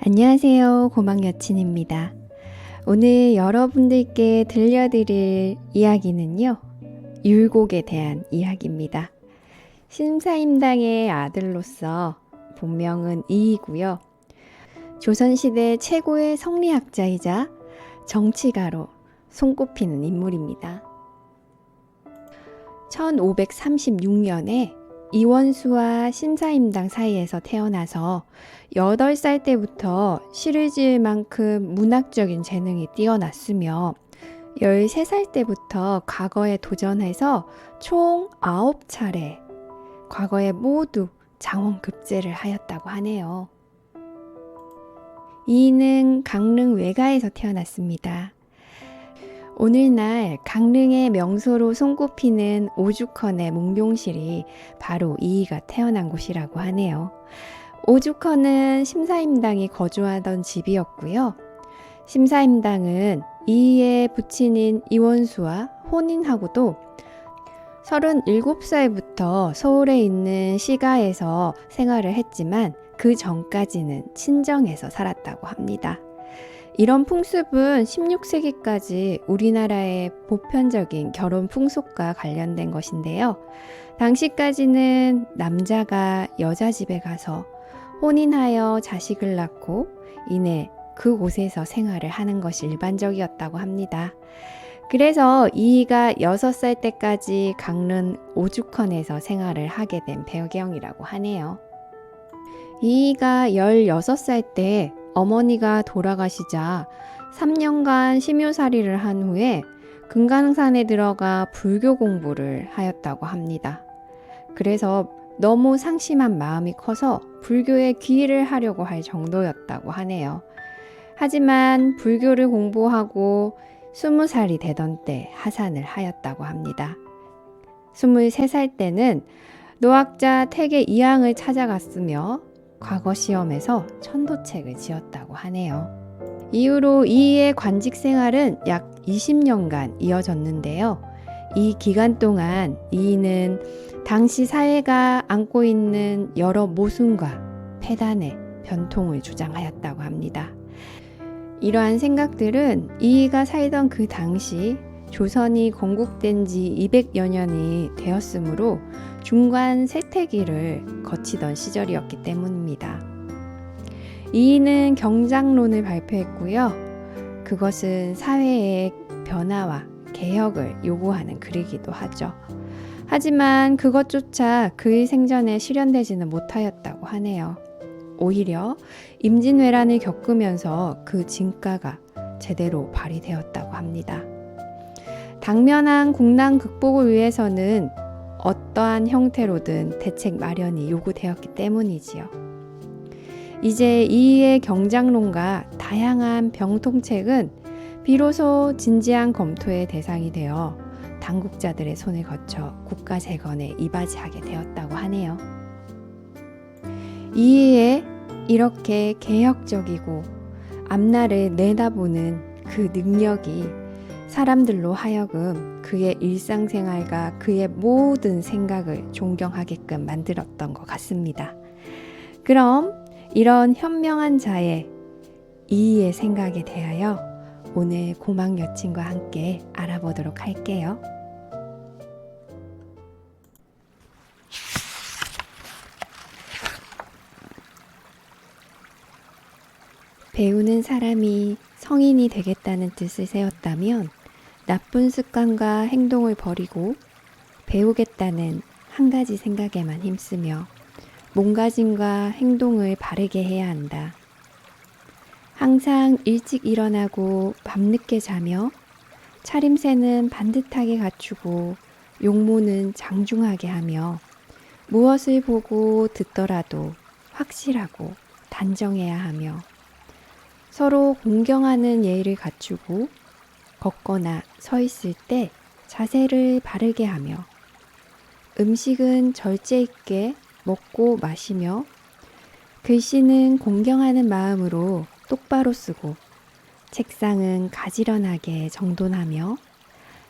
안녕하세요. 고막 여친입니다. 오늘 여러분들께 들려드릴 이야기는요. 율곡에 대한 이야기입니다. 심사임당의 아들로서 본명은 이이고요. 조선시대 최고의 성리학자이자 정치가로 손꼽히는 인물입니다. 1536년에 이원수와 심사임당 사이에서 태어나서 8살 때부터 시를 지을 만큼 문학적인 재능이 뛰어났으며 13살 때부터 과거에 도전해서 총 9차례 과거에 모두 장원급제를 하였다고 하네요. 이는 강릉 외가에서 태어났습니다. 오늘날 강릉의 명소로 손꼽히는 오죽헌의 몽룡실이 바로 이이가 태어난 곳이라고 하네요. 오죽헌은 심사임당이 거주하던 집이었고요. 심사임당은 이이의 부친인 이원수와 혼인하고도 37살부터 서울에 있는 시가에서 생활을 했지만 그 전까지는 친정에서 살았다고 합니다. 이런 풍습은 16세기까지 우리나라의 보편적인 결혼 풍속과 관련된 것인데요. 당시까지는 남자가 여자 집에 가서 혼인하여 자식을 낳고 이내 그곳에서 생활을 하는 것이 일반적이었다고 합니다. 그래서 이이가 6살 때까지 강릉 오죽헌에서 생활을 하게 된 배경이라고 하네요. 이이가 16살 때 어머니가 돌아가시자 3년간 심유살이를 한 후에 금강산에 들어가 불교 공부를 하였다고 합니다. 그래서 너무 상심한 마음이 커서 불교에 귀의를 하려고 할 정도였다고 하네요. 하지만 불교를 공부하고 20살이 되던 때 하산을 하였다고 합니다. 23살 때는 노학자 태계 이항을 찾아갔으며 과거 시험에서 천도책을 지었다고 하네요. 이후로 이의 관직 생활은 약 20년간 이어졌는데요. 이 기간 동안 이는 당시 사회가 안고 있는 여러 모순과 폐단의 변통을 주장하였다고 합니다. 이러한 생각들은 이이가 살던 그 당시 조선이 건국된 지 200여 년이 되었으므로 중간 세태기를 거치던 시절이었기 때문입니다. 이이는 경장론을 발표했고요. 그것은 사회의 변화와 개혁을 요구하는 글이기도 하죠. 하지만 그것조차 그의 생전에 실현되지는 못하였다고 하네요. 오히려 임진왜란을 겪으면서 그 진가가 제대로 발휘되었다고 합니다. 당면한 국난 극복을 위해서는 어떠한 형태로든 대책 마련이 요구되었기 때문이지요. 이제 이의 경장론과 다양한 병통책은 비로소 진지한 검토의 대상이 되어 당국자들의 손을 거쳐 국가 재건에 이바지하게 되었다고 하네요. 이에 이렇게 개혁적이고 앞날을 내다보는 그 능력이 사람들로 하여금 그의 일상생활과 그의 모든 생각을 존경하게끔 만들었던 것 같습니다. 그럼 이런 현명한 자의 이의 생각에 대하여 오늘 고막 여친과 함께 알아보도록 할게요. 배우는 사람이 성인이 되겠다는 뜻을 세웠다면 나쁜 습관과 행동을 버리고 배우겠다는 한 가지 생각에만 힘쓰며 몸가짐과 행동을 바르게 해야 한다. 항상 일찍 일어나고 밤늦게 자며 차림새는 반듯하게 갖추고 용모는 장중하게 하며 무엇을 보고 듣더라도 확실하고 단정해야 하며 서로 공경하는 예의를 갖추고 걷거나 서 있을 때 자세를 바르게 하며 음식은 절제 있게 먹고 마시며 글씨는 공경하는 마음으로 똑바로 쓰고 책상은 가지런하게 정돈하며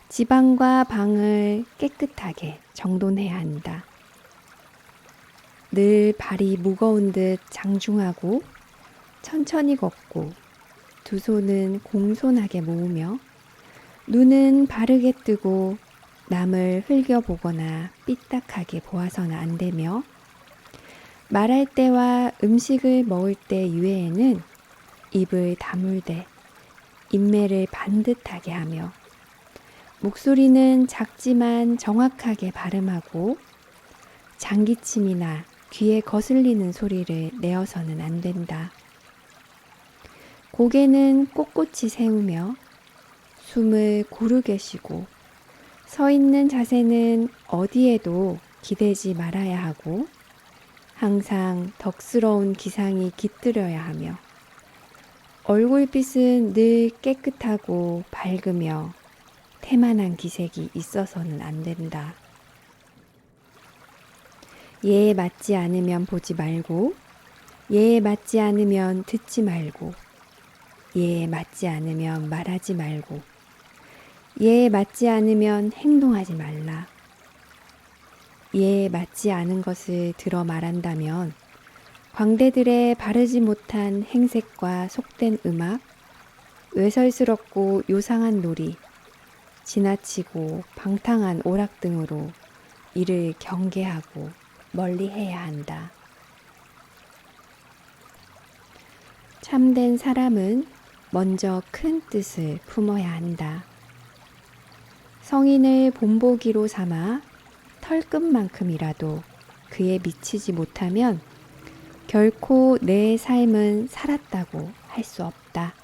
지방과 방을 깨끗하게 정돈해야 한다. 늘 발이 무거운 듯 장중하고 천천히 걷고 두 손은 공손하게 모으며 눈은 바르게 뜨고 남을 흘겨보거나 삐딱하게 보아서는 안 되며 말할 때와 음식을 먹을 때 이외에는 입을 다물되 인매를 반듯하게 하며 목소리는 작지만 정확하게 발음하고 장기침이나 귀에 거슬리는 소리를 내어서는 안 된다. 고개는 꼿꼿이 세우며 숨을 고르게 쉬고 서 있는 자세는 어디에도 기대지 말아야 하고 항상 덕스러운 기상이 깃들여야 하며 얼굴빛은 늘 깨끗하고 밝으며 태만한 기색이 있어서는 안 된다. 얘에 맞지 않으면 보지 말고, 얘에 맞지 않으면 듣지 말고, 얘에 맞지 않으면 말하지 말고, 얘에 맞지 않으면 행동하지 말라. 얘에 맞지 않은 것을 들어 말한다면, 광대들의 바르지 못한 행색과 속된 음악, 외설스럽고 요상한 놀이, 지나치고 방탕한 오락 등으로 이를 경계하고 멀리 해야 한다. 참된 사람은 먼저 큰 뜻을 품어야 한다. 성인을 본보기로 삼아 털끝만큼이라도 그에 미치지 못하면 결코 내 삶은 살았다고 할 수 없다.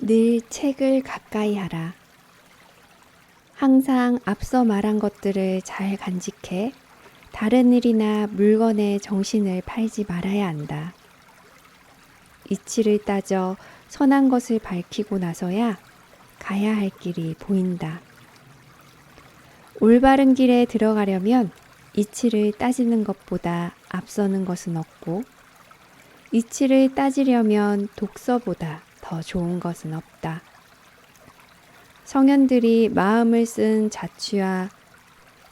늘 책을 가까이 하라. 항상 앞서 말한 것들을 잘 간직해 다른 일이나 물건에 정신을 팔지 말아야 한다. 이치를 따져 선한 것을 밝히고 나서야 가야 할 길이 보인다. 올바른 길에 들어가려면 이치를 따지는 것보다 앞서는 것은 없고, 이치를 따지려면 독서보다 더 좋은 것은 없다. 성현들이 마음을 쓴 자취와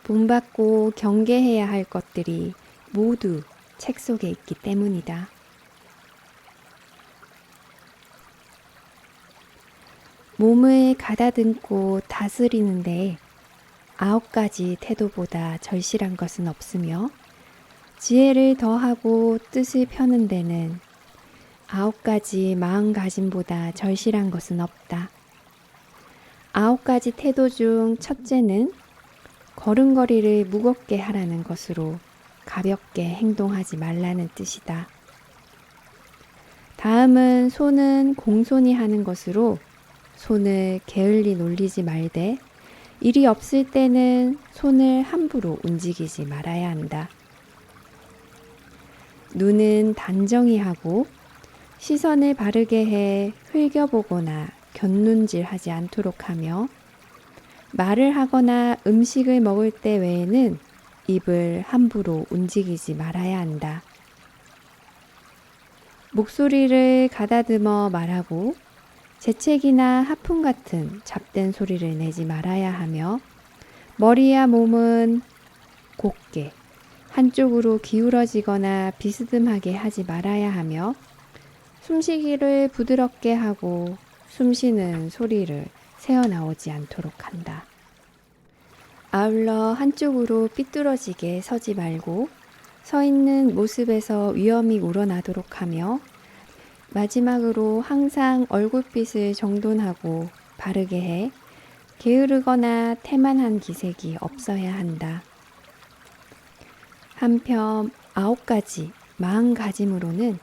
본받고 경계해야 할 것들이 모두 책 속에 있기 때문이다. 몸을 가다듬고 다스리는데 아홉 가지 태도보다 절실한 것은 없으며 지혜를 더하고 뜻을 펴는 데는 아홉 가지 마음가짐보다 절실한 것은 없다. 아홉 가지 태도 중 첫째는 걸음걸이를 무겁게 하라는 것으로 가볍게 행동하지 말라는 뜻이다. 다음은 손은 공손히 하는 것으로 손을 게을리 놀리지 말되 일이 없을 때는 손을 함부로 움직이지 말아야 한다. 눈은 단정히 하고 시선을 바르게 해 흘겨보거나 곁눈질 하지 않도록 하며 말을 하거나 음식을 먹을 때 외에는 입을 함부로 움직이지 말아야 한다. 목소리를 가다듬어 말하고 재채기나 하품 같은 잡된 소리를 내지 말아야 하며 머리야 몸은 곧게 한쪽으로 기울어지거나 비스듬하게 하지 말아야 하며 숨쉬기를 부드럽게 하고 숨쉬는 소리를 새어나오지 않도록 한다. 아울러 한쪽으로 삐뚤어지게 서지 말고 서 있는 모습에서 위험이 우러나도록 하며 마지막으로 항상 얼굴빛을 정돈하고 바르게 해 게으르거나 태만한 기색이 없어야 한다. 한편 아홉 가지 마음가짐으로는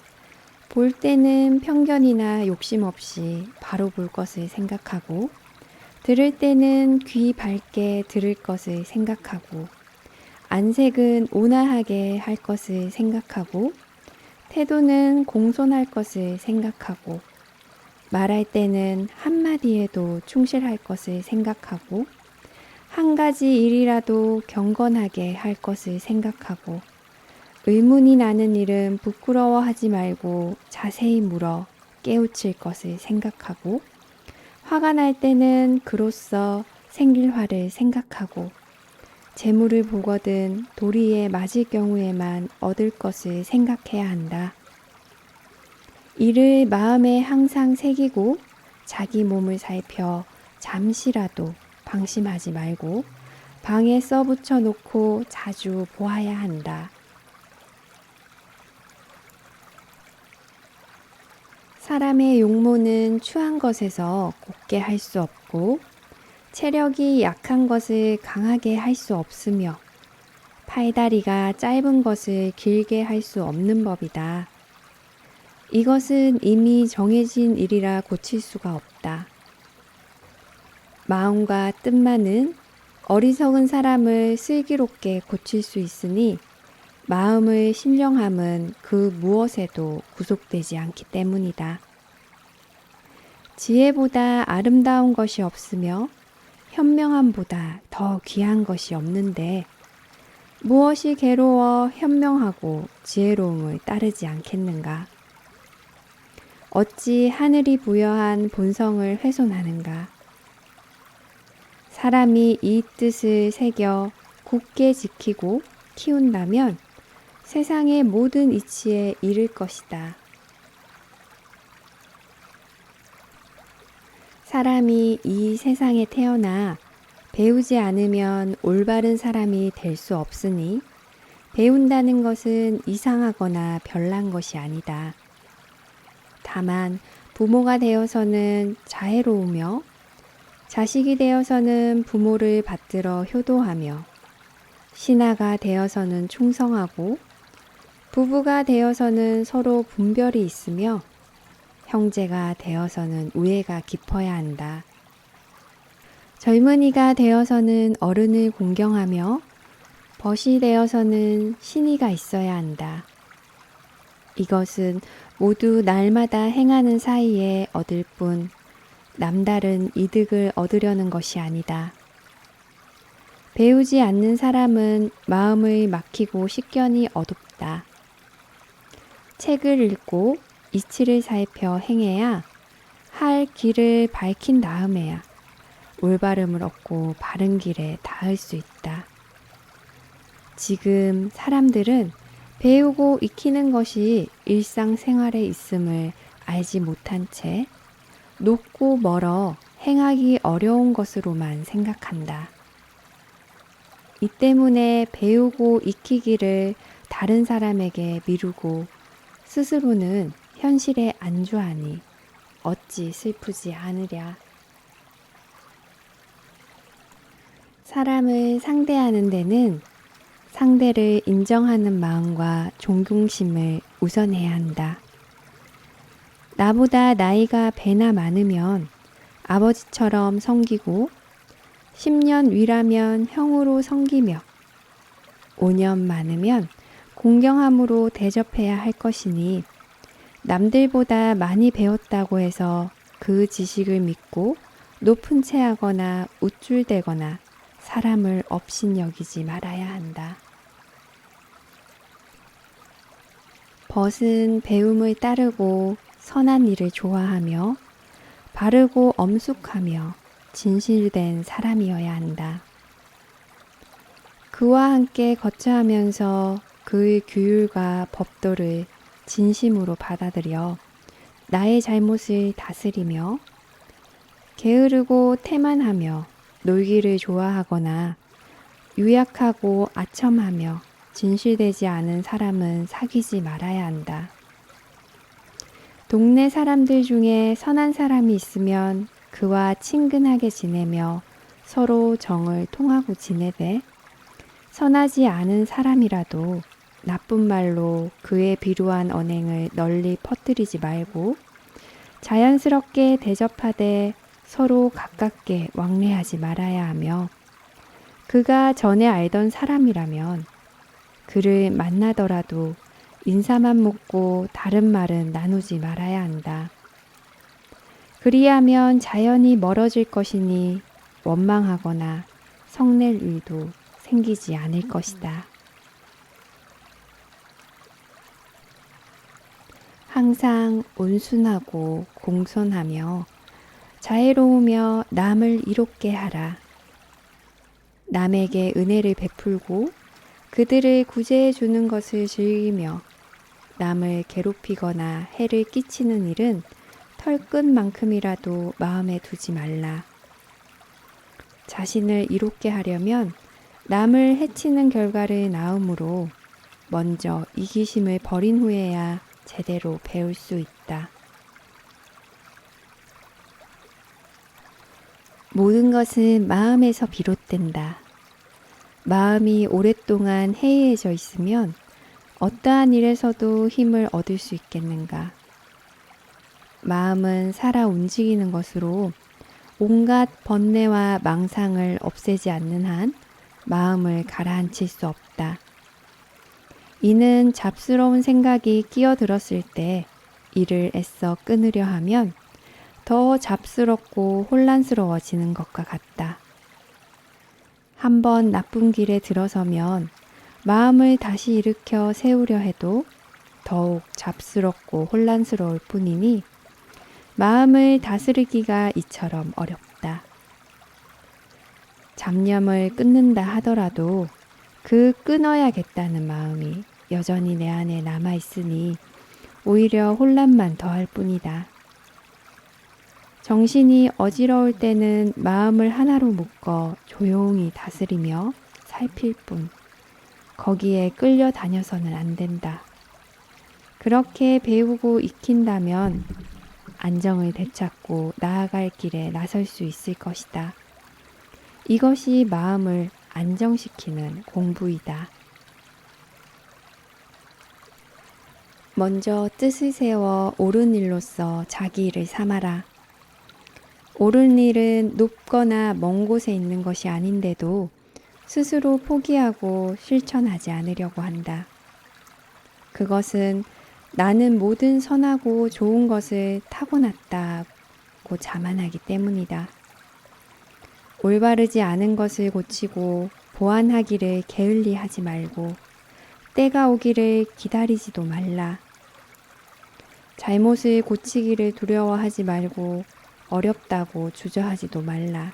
볼 때는 편견이나 욕심 없이 바로 볼 것을 생각하고 들을 때는 귀 밝게 들을 것을 생각하고 안색은 온화하게 할 것을 생각하고 태도는 공손할 것을 생각하고 말할 때는 한마디에도 충실할 것을 생각하고 한 가지 일이라도 경건하게 할 것을 생각하고 의문이 나는 일은 부끄러워하지 말고 자세히 물어 깨우칠 것을 생각하고 화가 날 때는 그로써 생길 화를 생각하고 재물을 보거든 도리에 맞을 경우에만 얻을 것을 생각해야 한다. 이를 마음에 항상 새기고 자기 몸을 살펴 잠시라도 방심하지 말고 방에 써붙여 놓고 자주 보아야 한다. 사람의 용모는 추한 것에서 곱게 할 수 없고 체력이 약한 것을 강하게 할 수 없으며 팔다리가 짧은 것을 길게 할 수 없는 법이다. 이것은 이미 정해진 일이라 고칠 수가 없다. 마음과 뜻만은 어리석은 사람을 슬기롭게 고칠 수 있으니 마음의 신령함은 그 무엇에도 구속되지 않기 때문이다. 지혜보다 아름다운 것이 없으며 현명함보다 더 귀한 것이 없는데 무엇이 괴로워 현명하고 지혜로움을 따르지 않겠는가? 어찌 하늘이 부여한 본성을 훼손하는가? 사람이 이 뜻을 새겨 굳게 지키고 키운다면 세상의 모든 이치에 이를 것이다. 사람이 이 세상에 태어나 배우지 않으면 올바른 사람이 될 수 없으니 배운다는 것은 이상하거나 별난 것이 아니다. 다만 부모가 되어서는 자애로우며 자식이 되어서는 부모를 받들어 효도하며 신하가 되어서는 충성하고 부부가 되어서는 서로 분별이 있으며 형제가 되어서는 우애가 깊어야 한다. 젊은이가 되어서는 어른을 공경하며 벗이 되어서는 신의가 있어야 한다. 이것은 모두 날마다 행하는 사이에 얻을 뿐 남다른 이득을 얻으려는 것이 아니다. 배우지 않는 사람은 마음을 막히고 식견이 어둡다. 책을 읽고 이치를 살펴 행해야 할 길을 밝힌 다음에야 올바름을 얻고 바른 길에 닿을 수 있다. 지금 사람들은 배우고 익히는 것이 일상생활에 있음을 알지 못한 채 높고 멀어 행하기 어려운 것으로만 생각한다. 이 때문에 배우고 익히기를 다른 사람에게 미루고 스스로는 현실에 안주하니 어찌 슬프지 않으랴. 사람을 상대하는 데는 상대를 인정하는 마음과 존경심을 우선해야 한다. 나보다 나이가 배나 많으면 아버지처럼 섬기고 10년 위라면 형으로 섬기며 5년 많으면 공경함으로 대접해야 할 것이니 남들보다 많이 배웠다고 해서 그 지식을 믿고 높은 채 하거나 우쭐대거나 사람을 업신여기지 말아야 한다. 벗은 배움을 따르고 선한 일을 좋아하며 바르고 엄숙하며 진실된 사람이어야 한다. 그와 함께 거처하면서 그의 규율과 법도를 진심으로 받아들여 나의 잘못을 다스리며 게으르고 태만하며 놀기를 좋아하거나 유약하고 아첨하며 진실되지 않은 사람은 사귀지 말아야 한다. 동네 사람들 중에 선한 사람이 있으면 그와 친근하게 지내며 서로 정을 통하고 지내되 선하지 않은 사람이라도 나쁜 말로 그의 비루한 언행을 널리 퍼뜨리지 말고 자연스럽게 대접하되 서로 가깝게 왕래하지 말아야 하며 그가 전에 알던 사람이라면 그를 만나더라도 인사만 묻고 다른 말은 나누지 말아야 한다. 그리하면 자연히 멀어질 것이니 원망하거나 성낼 일도 생기지 않을 것이다. 항상 온순하고 공손하며 자애로우며 남을 이롭게 하라. 남에게 은혜를 베풀고 그들을 구제해 주는 것을 즐기며 남을 괴롭히거나 해를 끼치는 일은 털끝만큼이라도 마음에 두지 말라. 자신을 이롭게 하려면 남을 해치는 결과를 낳음으로 먼저 이기심을 버린 후에야 제대로 배울 수 있다. 모든 것은 마음에서 비롯된다. 마음이 오랫동안 해이해져 있으면 어떠한 일에서도 힘을 얻을 수 있겠는가? 마음은 살아 움직이는 것으로 온갖 번뇌와 망상을 없애지 않는 한 마음을 가라앉힐 수 없다. 이는 잡스러운 생각이 끼어들었을 때 이를 애써 끊으려 하면 더 잡스럽고 혼란스러워지는 것과 같다. 한번 나쁜 길에 들어서면 마음을 다시 일으켜 세우려 해도 더욱 잡스럽고 혼란스러울 뿐이니 마음을 다스리기가 이처럼 어렵다. 잡념을 끊는다 하더라도 그 끊어야겠다는 마음이 여전히 내 안에 남아 있으니 오히려 혼란만 더할 뿐이다. 정신이 어지러울 때는 마음을 하나로 묶어 조용히 다스리며 살필 뿐 거기에 끌려다녀서는 안 된다. 그렇게 배우고 익힌다면 안정을 되찾고 나아갈 길에 나설 수 있을 것이다. 이것이 마음을 안정시키는 공부이다. 먼저 뜻을 세워 옳은 일로서 자기 일을 삼아라. 옳은 일은 높거나 먼 곳에 있는 것이 아닌데도 스스로 포기하고 실천하지 않으려고 한다. 그것은 나는 모든 선하고 좋은 것을 타고났다고 자만하기 때문이다. 올바르지 않은 것을 고치고 보완하기를 게을리 하지 말고 때가 오기를 기다리지도 말라. 잘못을 고치기를 두려워하지 말고 어렵다고 주저하지도 말라.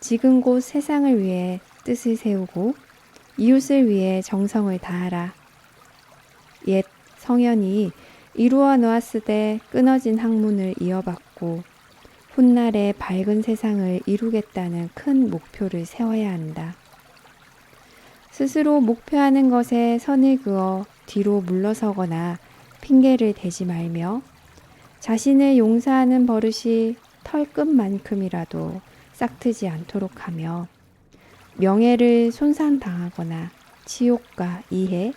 지금 곧 세상을 위해 뜻을 세우고 이웃을 위해 정성을 다하라. 옛 성현이 이루어 놓았으되 끊어진 학문을 이어받고 훗날의 밝은 세상을 이루겠다는 큰 목표를 세워야 한다. 스스로 목표하는 것에 선을 그어 뒤로 물러서거나 핑계를 대지 말며 자신을 용서하는 버릇이 털끝만큼이라도 싹트지 않도록 하며 명예를 손상당하거나 치욕과 이해,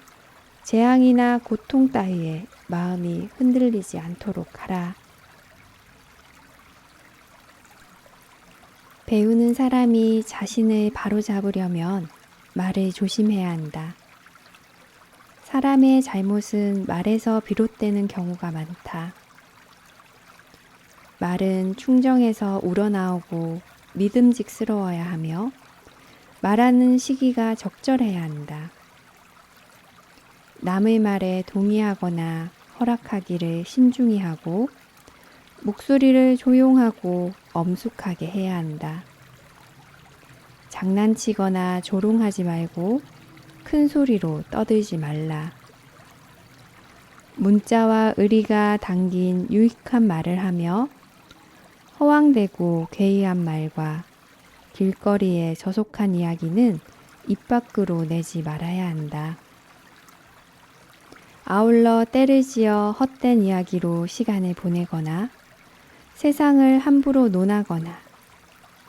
재앙이나 고통 따위에 마음이 흔들리지 않도록 하라. 배우는 사람이 자신을 바로잡으려면 말을 조심해야 한다. 사람의 잘못은 말에서 비롯되는 경우가 많다. 말은 충정에서 우러나오고 믿음직스러워야 하며 말하는 시기가 적절해야 한다. 남의 말에 동의하거나 허락하기를 신중히 하고 목소리를 조용하고 엄숙하게 해야 한다. 장난치거나 조롱하지 말고 큰 소리로 떠들지 말라. 문자와 의리가 담긴 유익한 말을 하며 허황되고 괴이한 말과 길거리에 저속한 이야기는 입 밖으로 내지 말아야 한다. 아울러 때를 지어 헛된 이야기로 시간을 보내거나 세상을 함부로 논하거나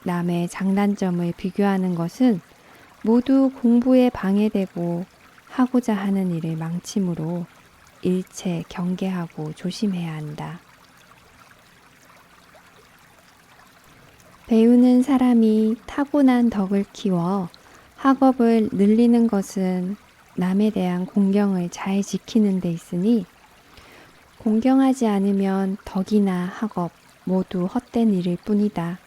남의 장단점을 비교하는 것은 모두 공부에 방해되고 하고자 하는 일을 망치므로 일체 경계하고 조심해야 한다. 배우는 사람이 타고난 덕을 키워 학업을 늘리는 것은 남에 대한 공경을 잘 지키는 데 있으니 공경하지 않으면 덕이나 학업 모두 헛된 일일 뿐이다.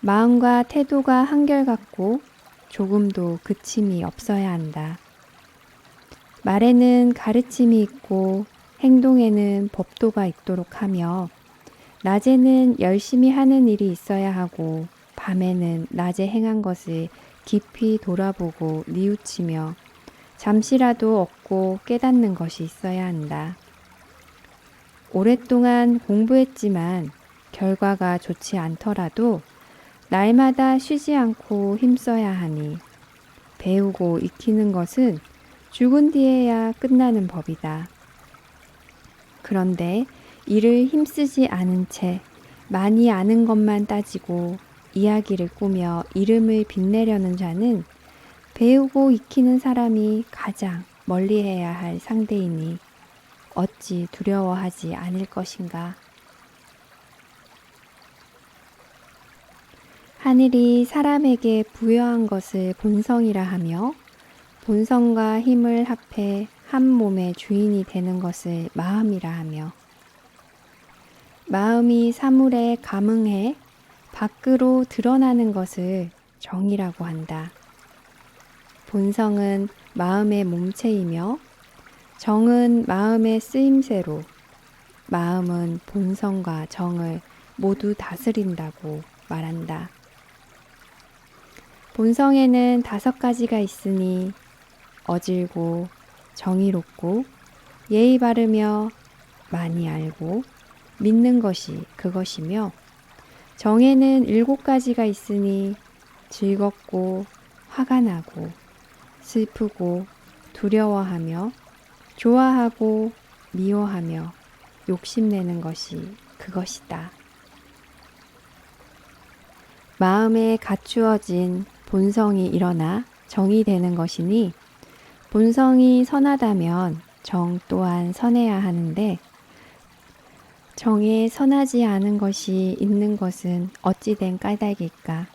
마음과 태도가 한결같고 조금도 그침이 없어야 한다. 말에는 가르침이 있고 행동에는 법도가 있도록 하며 낮에는 열심히 하는 일이 있어야 하고 밤에는 낮에 행한 것을 깊이 돌아보고 뉘우치며 잠시라도 얻고 깨닫는 것이 있어야 한다. 오랫동안 공부했지만 결과가 좋지 않더라도 날마다 쉬지 않고 힘써야 하니 배우고 익히는 것은 죽은 뒤에야 끝나는 법이다. 그런데 이를 힘쓰지 않은 채 많이 아는 것만 따지고 이야기를 꾸며 이름을 빛내려는 자는 배우고 익히는 사람이 가장 멀리 해야 할 상대이니 어찌 두려워하지 않을 것인가. 하늘이 사람에게 부여한 것을 본성이라 하며 본성과 힘을 합해 한 몸의 주인이 되는 것을 마음이라 하며 마음이 사물에 감응해 밖으로 드러나는 것을 정이라고 한다. 본성은 마음의 몸체이며 정은 마음의 쓰임새로 마음은 본성과 정을 모두 다스린다고 말한다. 본성에는 다섯 가지가 있으니 어질고 정의롭고 예의 바르며 많이 알고 믿는 것이 그것이며 정에는 일곱 가지가 있으니 즐겁고 화가 나고 슬프고 두려워하며 좋아하고 미워하며 욕심내는 것이 그것이다. 마음에 갖추어진 본성이 일어나 정이 되는 것이니 본성이 선하다면 정 또한 선해야 하는데 정에 선하지 않은 것이 있는 것은 어찌된 까닭일까?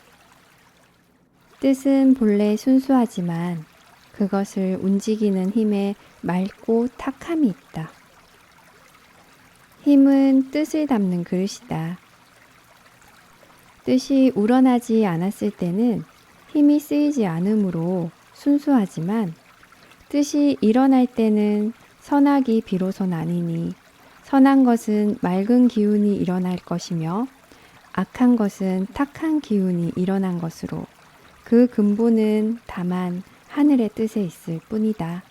뜻은 본래 순수하지만 그것을 움직이는 힘에 맑고 탁함이 있다. 힘은 뜻을 담는 그릇이다. 뜻이 우러나지 않았을 때는 힘이 쓰이지 않으므로 순수하지만 뜻이 일어날 때는 선악이 비로소 나뉘니 선한 것은 맑은 기운이 일어날 것이며 악한 것은 탁한 기운이 일어난 것으로 그 근본은 다만 하늘의 뜻에 있을 뿐이다.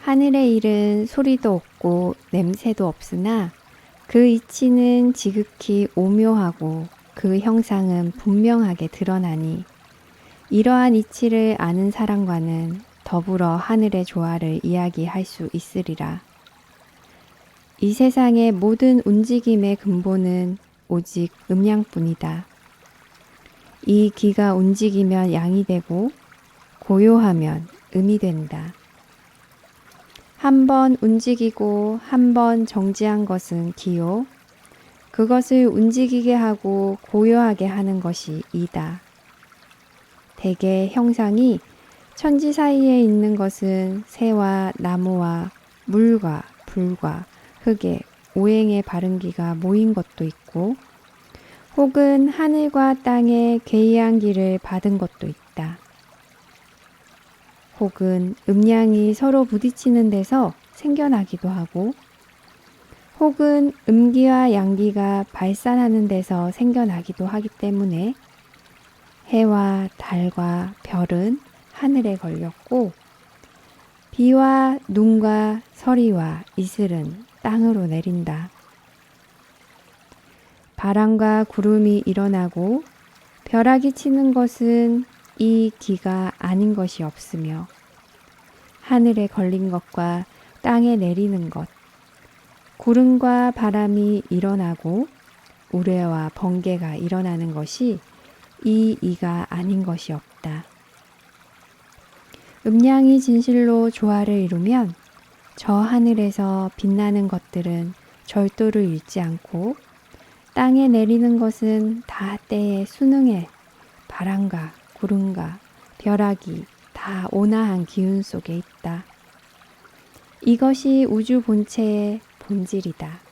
하늘의 일은 소리도 없고 냄새도 없으나 그 이치는 지극히 오묘하고 그 형상은 분명하게 드러나니 이러한 이치를 아는 사람과는 더불어 하늘의 조화를 이야기할 수 있으리라. 이 세상의 모든 움직임의 근본은 오직 음양뿐이다. 이 기가 움직이면 양이 되고 고요하면 음이 된다. 한 번 움직이고 한 번 정지한 것은 기요. 그것을 움직이게 하고 고요하게 하는 것이 이다. 대개 형상이 천지 사이에 있는 것은 새와 나무와 물과 불과 흙의 오행의 바른기가 모인 것도 있고 혹은 하늘과 땅의 괴이한 기를 받은 것도 있다. 혹은 음양이 서로 부딪히는 데서 생겨나기도 하고 혹은 음기와 양기가 발산하는 데서 생겨나기도 하기 때문에 해와 달과 별은 하늘에 걸렸고 비와 눈과 서리와 이슬은 땅으로 내린다. 바람과 구름이 일어나고 벼락이 치는 것은 이 기가 아닌 것이 없으며 하늘에 걸린 것과 땅에 내리는 것, 구름과 바람이 일어나고 우레와 번개가 일어나는 것이 이 이가 아닌 것이 없다. 음양이 진실로 조화를 이루면 저 하늘에서 빛나는 것들은 절도를 잃지 않고 땅에 내리는 것은 다 때에 수능해 바람과 구름과 벼락이 다 온화한 기운 속에 있다. 이것이 우주 본체의 본질이다.